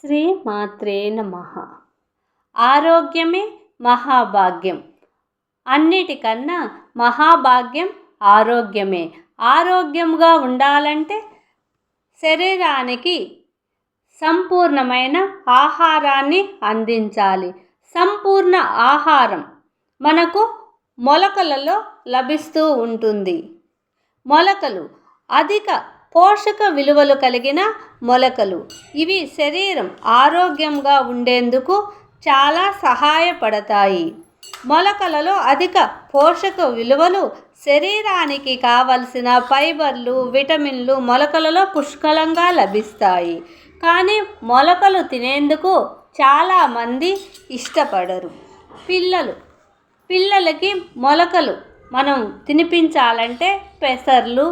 శ్రీ మాత్రే నమ. ఆరోగ్యమే మహాభాగ్యం. అన్నిటికన్నా మహాభాగ్యం ఆరోగ్యమే. ఆరోగ్యంగా ఉండాలంటే శరీరానికి సంపూర్ణమైన ఆహారాన్ని అందించాలి. సంపూర్ణ ఆహారం మనకు మొలకలలో లభిస్తూ ఉంటుంది. మొలకలు అధిక పోషక విలువలు కలిగిన మొలకలు. ఇవి శరీరం ఆరోగ్యంగా ఉండేందుకు చాలా సహాయపడతాయి. మొలకలలో అధిక పోషక విలువలు శరీరానికి కావలసిన ఫైబర్లు విటమిన్లు మొలకలలో పుష్కలంగా లభిస్తాయి. కానీ మొలకలు తినేందుకు చాలామంది ఇష్టపడరు. పిల్లలు పిల్లలకి మొలకలు మనం తినిపించాలంటే పెసర్లు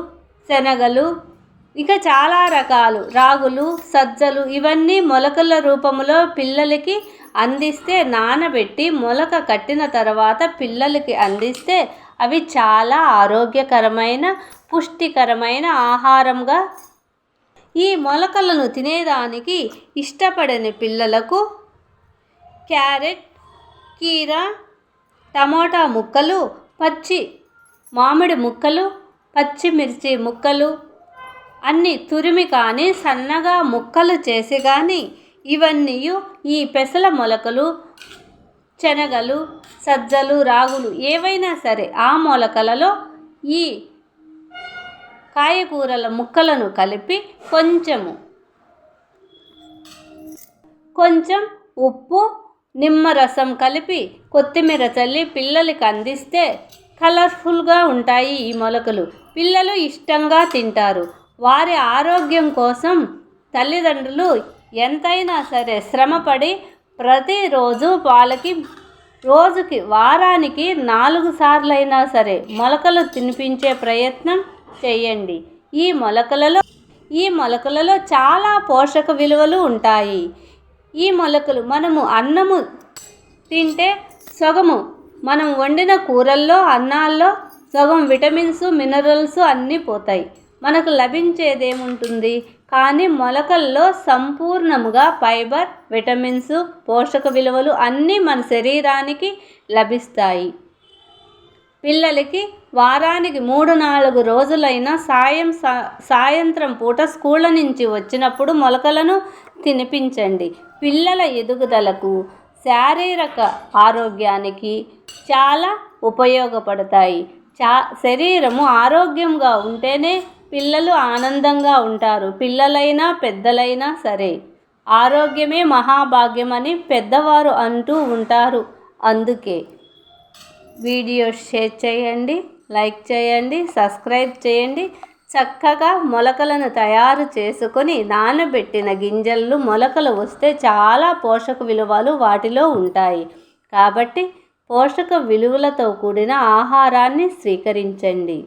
శనగలు ఇక చాలా రకాలు. రాగులు సజ్జలు ఇవన్నీ మొలకల రూపంలో పిల్లలకి అందిస్తే నానబెట్టి మొలక కట్టిన తర్వాత పిల్లలకి అందిస్తే అవి చాలా ఆరోగ్యకరమైన పుష్టికరమైన ఆహారంగా ఈ మొలకలను తినేదానికి ఇష్టపడని పిల్లలకు క్యారెట్ కీర టమోటా ముక్కలు పచ్చి మామిడి ముక్కలు పచ్చిమిర్చి ముక్కలు అన్ని తురిమి కానీ సన్నగా ముక్కలు చేసి కానీ ఇవన్నీ ఈ పెసల మొలకలు శనగలు సజ్జలు రాగులు ఏవైనా సరే ఆ మొలకలలో ఈ కాయకూరల ముక్కలను కలిపి కొంచెము కొంచెం ఉప్పు నిమ్మరసం కలిపి కొత్తిమీర చల్లి పిల్లలకి అందిస్తే కలర్ఫుల్గా ఉంటాయి ఈ మొలకలు. పిల్లలు ఇష్టంగా తింటారు. వారి ఆరోగ్యం కోసం తల్లిదండ్రులు ఎంతైనా సరే శ్రమపడి ప్రతిరోజు వాళ్ళకి రోజుకి వారానికి నాలుగు సార్లైనా సరే మొలకలు తినిపించే ప్రయత్నం చేయండి. ఈ మొలకలలో ఈ మొలకలలో చాలా పోషక విలువలు ఉంటాయి. ఈ మొలకలు మనము అన్నము తింటే సగము మనం వండిన కూరల్లో అన్నాల్లో సగం విటమిన్స్ మినరల్స్ అన్నీ పోతాయి. మనకు లభించేదేముంటుంది? కానీ మొలకల్లో సంపూర్ణముగా ఫైబర్ విటమిన్స్ పోషక విలువలు అన్నీ మన శరీరానికి లభిస్తాయి. పిల్లలకి వారానికి మూడు నాలుగు రోజులైన సాయం సాయంత్రం పూట స్కూళ్ళ నుంచి వచ్చినప్పుడు మొలకలను తినిపించండి. పిల్లల ఎదుగుదలకు శారీరక ఆరోగ్యానికి చాలా ఉపయోగపడతాయి. చా శరీరము ఆరోగ్యంగా ఉంటేనే పిల్లలు ఆనందంగా ఉంటారు. పిల్లలైనా పెద్దలైనా సరే. ఆరోగ్యమే మహాభాగ్యమని పెద్దవారు అంటూ ఉంటారు. అందుకే వీడియో షేర్ చేయండి లైక్ చేయండి సబ్స్క్రైబ్ చేయండి. చక్కగా మొలకలను తయారు చేసుకొని నానబెట్టిన గింజలు మొలకలు వస్తే చాలా పోషక విలువలు వాటిలో ఉంటాయి. కాబట్టి పోషక విలువలతో కూడిన ఆహారాన్ని స్వీకరించండి.